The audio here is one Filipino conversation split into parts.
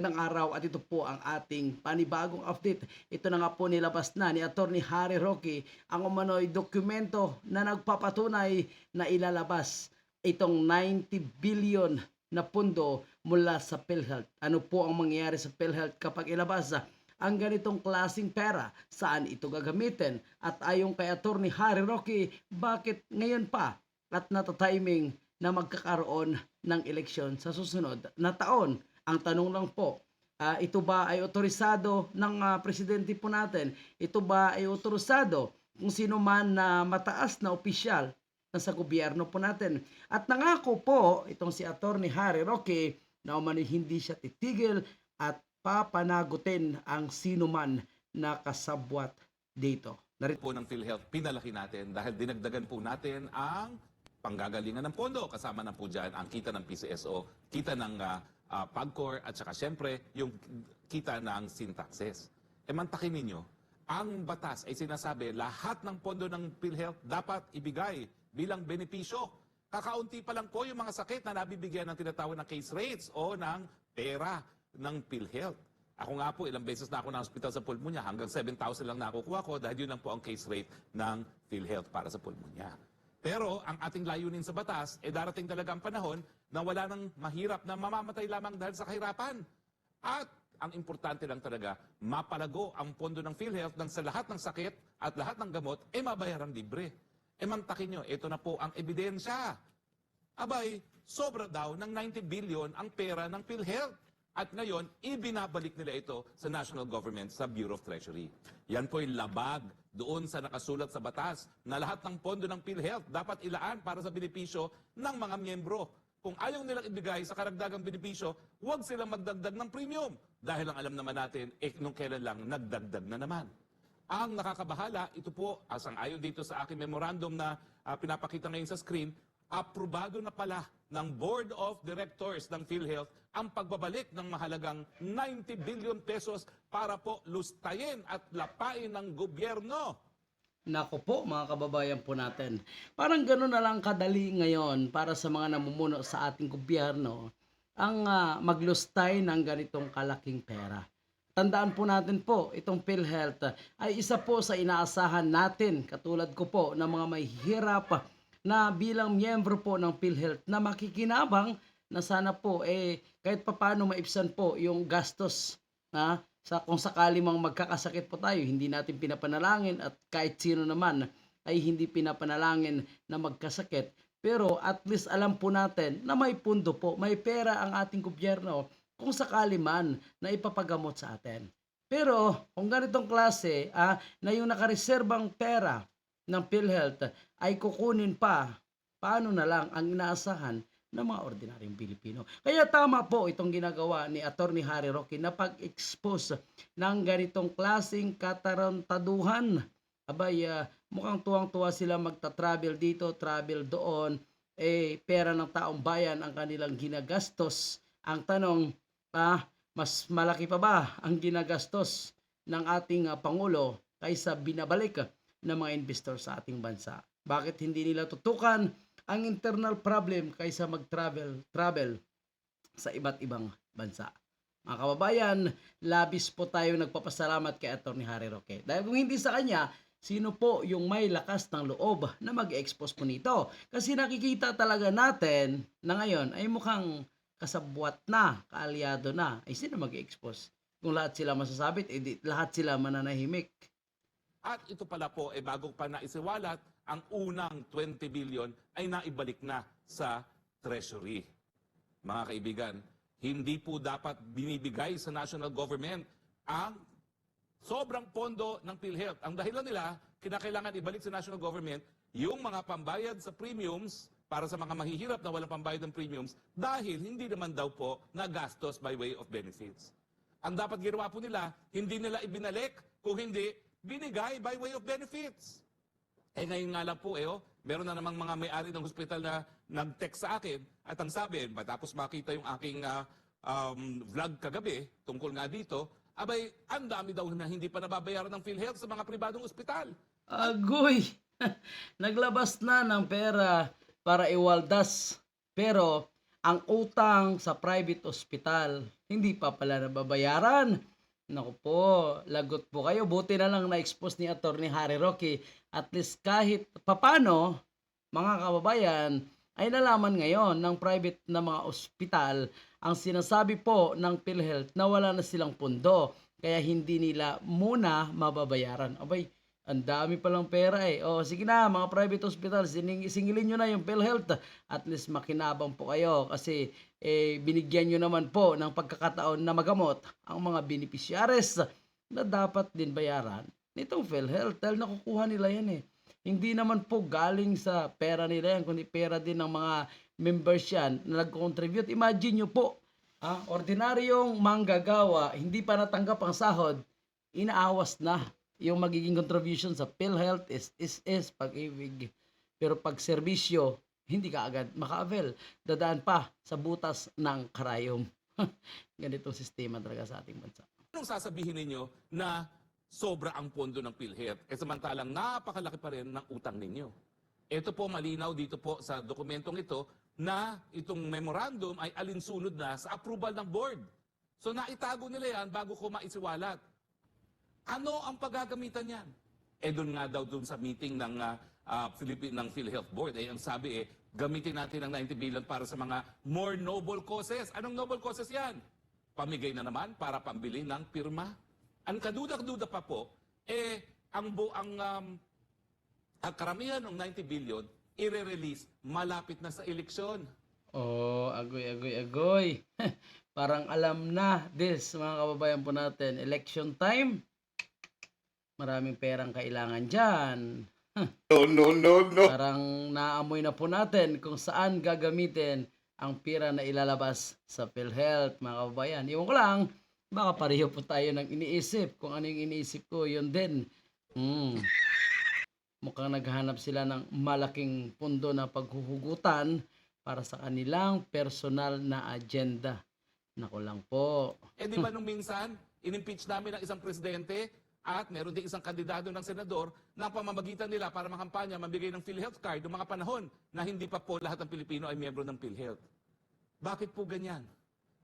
ng araw at ito po ang ating panibagong update. Ito na nga po nilabas na ni Attorney Harry Roque ang umano'y dokumento na nagpapatunay na ilalabas itong 90 billion na pundo mula sa PhilHealth. Ano po ang mangyayari sa PhilHealth kapag ilabas ang ganitong klasing pera? Saan ito gagamitin? At ayon kay Attorney Harry Roque, bakit ngayon pa at natatiming na magkakaroon ng eleksyon sa susunod na taon? Ang tanong lang po, ah, ito ba ay otorisado ng ah, presidente po natin? Ito ba ay otorisado kung sino man na mataas na opisyal na sa gobyerno po natin? At nangako po itong si Attorney Harry Roque na umano'y hindi siya titigil at papanagutin ang sino man na kasabwat dito. Narito po ng PhilHealth, pinalaki natin dahil dinagdagan po natin ang panggagalingan ng pondo. Kasama na po dyan ang kita ng PCSO, kita ng ah, ah, PAGCOR, at saka syempre yung kita ng sin taxes. E mantakin ninyo, ang batas ay sinasabi lahat ng pondo ng PhilHealth dapat ibigay bilang benepisyo. Kakaunti pa lang po yung mga sakit na nabibigyan ng tinatawag na case rates o ng pera ng PhilHealth. Ako nga po, ilang beses na ako na hospital sa pulmonya, hanggang 7,000 lang nakukuha ko dahil yun lang po ang case rate ng PhilHealth para sa pulmonya. Pero ang ating layunin sa batas, eh darating talaga ang panahon na wala nang mahirap na mamamatay lamang dahil sa kahirapan. At ang importante lang talaga, mapalago ang pondo ng PhilHealth nang sa lahat ng sakit at lahat ng gamot, eh mabayaran libre. Eh mantakin nyo, ito na po ang ebidensya. Abay, sobra daw ng 90 billion ang pera ng PhilHealth. At ngayon, ibinabalik nila ito sa national government, sa Bureau of Treasury. Yan po'y labag doon sa nakasulat sa batas na lahat ng pondo ng PhilHealth dapat ilaan para sa benepisyo ng mga miyembro. Kung ayaw nilang ibigay sa karagdagang benepisyo, huwag silang magdagdag ng premium. Dahil ang alam naman natin, eh, nung kailan lang, nagdagdag na naman. Ang nakakabahala, ito po, asang ayon dito sa aking memorandum na ah, pinapakita ngayon sa screen, aprobado na pala ng Board of Directors ng PhilHealth ang pagbabalik ng mahalagang 90 billion pesos para po lustayin at lapain ng gobyerno. Nako po mga kababayan po natin. Parang gano'n na lang kadali ngayon para sa mga namumuno sa ating gobyerno ang ah, maglustay ng ganitong kalaking pera. Tandaan po natin po, itong PhilHealth ah, ay isa po sa inaasahan natin, katulad ko po, ng mga may hirap na bilang miyembro po ng PhilHealth na makikinabang na sana po eh kahit papano maipsan po yung gastos na sa kung sakali mang magkakasakit po tayo, hindi natin pinapanalangin at kahit sino naman ay hindi pinapanalangin na magkasakit. Pero at least alam po natin na may pundo po, may pera ang ating gobyerno kung sakali man na ipapagamot sa atin. Pero kung ganitong klase ah, na yung nakareserbang pera ng PhilHealth ay kukunin pa, paano na lang ang inaasahan ng mga ordinaryong Pilipino. Kaya tama po itong ginagawa ni Attorney Harry Roque na pag-expose ng ganitong klaseng katarantaduhan. Abay, ah, mukhang tuwang-tuwa sila magta-travel dito, travel doon. Eh, pera ng taong bayan ang kanilang ginagastos. Ang tanong, ah, mas malaki pa ba ang ginagastos ng ating ah, Pangulo kaysa binabalik ng mga investor sa ating bansa? Bakit hindi nila tutukan ang internal problem kaysa mag-travel travel sa iba't ibang bansa? Mga kababayan, labis po tayo nagpapasalamat kay Atty. Harry Roque. Dahil kung hindi sa kanya, sino po yung may lakas ng loob na mag-expose po nito? Kasi nakikita talaga natin na ngayon ay mukhang kasabwat na, kaalyado na. Ay sino mag-expose? Kung lahat sila masasabit, edi lahat sila mananahimik. At ito pala po, eh, bago pa naisiwalat, ang unang 20 billion ay naibalik na sa Treasury. Mga kaibigan, hindi po dapat binibigay sa national government ang sobrang pondo ng PhilHealth. Ang dahilan nila, kinakailangan ibalik sa national government yung mga pambayad sa premiums para sa mga mahihirap na walang pambayad ng premiums dahil hindi naman daw po nagastos by way of benefits. Ang dapat ginawa po nila, hindi nila ibinalik, kung hindi, binigay by way of benefits. Eh ngayon nga lang po, eh, oh, meron na namang mga may-ari ng hospital na nag-text sa akin at ang sabi, matapos makita yung aking ah, um, vlog kagabi tungkol nga dito, abay, ang dami daw na hindi pa nababayaran ng PhilHealth sa mga pribadong ospital. Agoy! Naglabas na ng pera para iwaldas. Pero ang utang sa private hospital. Hindi pa pala nababayaran. Naku po, lagot po kayo. Buti na lang na-expose ni Atty. Harry Roque. At least kahit papano, mga kababayan, ay nalaman ngayon ng private na mga ospital ang sinasabi po ng PhilHealth na wala na silang pundo. Kaya hindi nila muna mababayaran. Abay, ang dami palang pera eh. O sige na, mga private hospital, singilin nyo na yung PhilHealth. At least makinabang po kayo kasi eh, binigyan nyo naman po ng pagkakataon na magamot ang mga beneficiaries na dapat din bayaran nitong PhilHealth dahil nakukuha nila yan eh. Hindi naman po galing sa pera nila yan, kundi pera din ng mga members yan na nag-contribute. Imagine nyo po, ah, ordinaryong manggagawa, hindi pa natanggap ang sahod, inaawas na yung magiging contribution sa PhilHealth is pag-ibig. Pero pag serbisyo, hindi ka agad maka-avail. Dadaan pa sa butas ng karayom. Ganitong sistema talaga sa ating bansa. Anong sasabihin ninyo na sobra ang pondo ng PhilHealth? E samantalang napakalaki pa rin ng utang ninyo. Ito po malinaw dito po sa dokumentong ito na itong memorandum ay alinsunod na sa approval ng board. So naitago nila yan bago ko maisiwalat. Ano ang paggagamitan yan? Eh doon nga daw doon sa meeting ng ah, ah, Philippine ng PhilHealth Board, eh ang sabi eh, gamitin natin ang 90 billion para sa mga more noble causes. Anong noble causes yan? Pamigay na naman para pambili ng pirma. Ang kaduda-duda pa po, eh, ang, bu ang, um, ang karamihan ng 90 billion, i-release malapit na sa eleksyon. Oh, agoy, agoy, agoy. Parang alam na this, mga kababayan po natin. Election time, maraming perang kailangan dyan. No, no, no, no. Parang naamoy na po natin kung saan gagamitin ang pira na ilalabas sa PhilHealth, mga kababayan. Iwan ko lang, baka pareho po tayo ng iniisip. Kung ano yung iniisip ko, yun din. Hmm. Mukhang naghahanap sila ng malaking pundo na paghuhugutan para sa kanilang personal na agenda. Nako lang po. Eh di ba nung minsan, inimpeach namin ang isang presidente at meron din isang kandidato ng senador na ang pamamagitan nila para makampanya, mabigay ng PhilHealth card noong mga panahon na hindi pa po lahat ng Pilipino ay miyembro ng PhilHealth. Bakit po ganyan?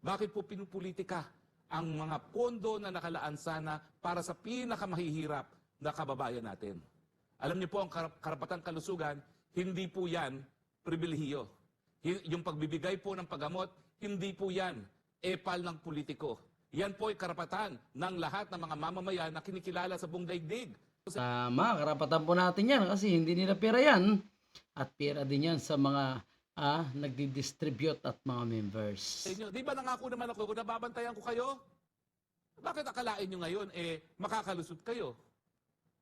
Bakit po pinupolitika ang mga pondo na nakalaan sana para sa pinakamahihirap na kababayan natin? Alam niyo po, ang kar- karapatang kalusugan, hindi po yan pribilehiyo. Hi- Yung pagbibigay po ng paggamot, hindi po yan epal ng politiko. Yan po ay karapatan ng lahat ng mga mamamayan na kinikilala sa buong daigdig. Tama, karapatan po natin yan kasi hindi nila pera yan. At pera din yan sa mga ah, nagdi-distribute at mga members. Inyo, di ba nangako naman ako kung nababantayan ko kayo? Bakit akalain nyo ngayon, eh, makakalusot kayo?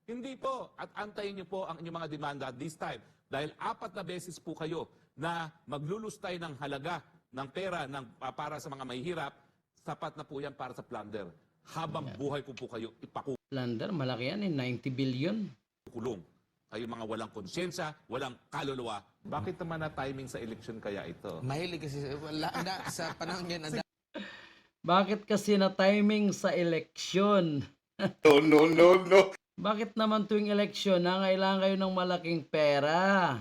Hindi po. At antayin nyo po ang inyong mga demanda this time. Dahil apat na beses po kayo na maglulustay ng halaga ng pera ng, ah, para sa mga mahihirap, sapat na po yan para sa plunder. Habang buhay ko po kayo Plunder, malaki yan eh, 90 billion. ipakulong. Kayo mga walang konsyensya, walang kaluluwa. Bakit naman na timing sa election kaya ito? Mahilig kasi wala na sa panahon yan Bakit kasi na timing sa eleksyon? No, no, no, no. Bakit naman tuwing eleksyon nangailangan kayo ng malaking pera?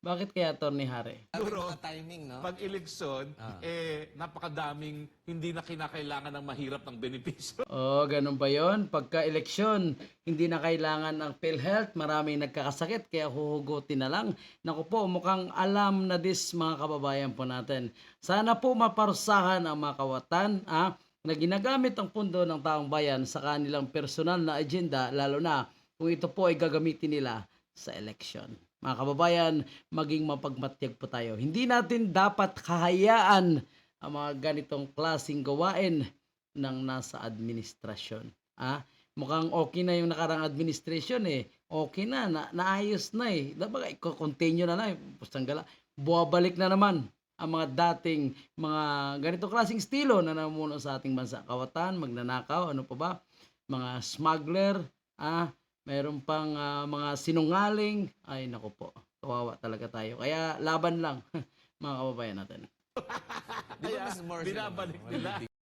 Bakit kaya, Tony Harry? Siguro, timing, no? Pag eleksyon, Ah. eh, napakadaming hindi na kinakailangan ng mahirap ng benepisyo. Oh, ganun ba yon? Pagka eleksyon, hindi na kailangan ng PhilHealth, maraming nagkakasakit, kaya huhugutin na lang. Naku po, mukhang alam na this mga kababayan po natin. Sana po maparusahan ang mga kawatan ah, na ginagamit ang pundo ng taong bayan sa kanilang personal na agenda, lalo na kung ito po ay gagamitin nila sa eleksyon. Mga kababayan, maging mapagmatyag po tayo. Hindi natin dapat kahayaan ang mga ganitong klasing gawain ng nasa administrasyon. Ah, mukhang okay na yung nakarang administration eh. Okay na, na naayos na eh. Dapat i-continue na eh. Pustang gala. Buwabalik na naman ang mga dating mga ganitong klaseng estilo na namuno sa ating bansa. Kawatan, magnanakaw, ano pa ba? Mga smuggler, ah, mayroon pang ah, mga sinungaling. Ay, nako po. Kawawa talaga tayo. Kaya laban lang, mga kababayan natin. Di ba, Kaya Mrs. Morrison, binabalik nila.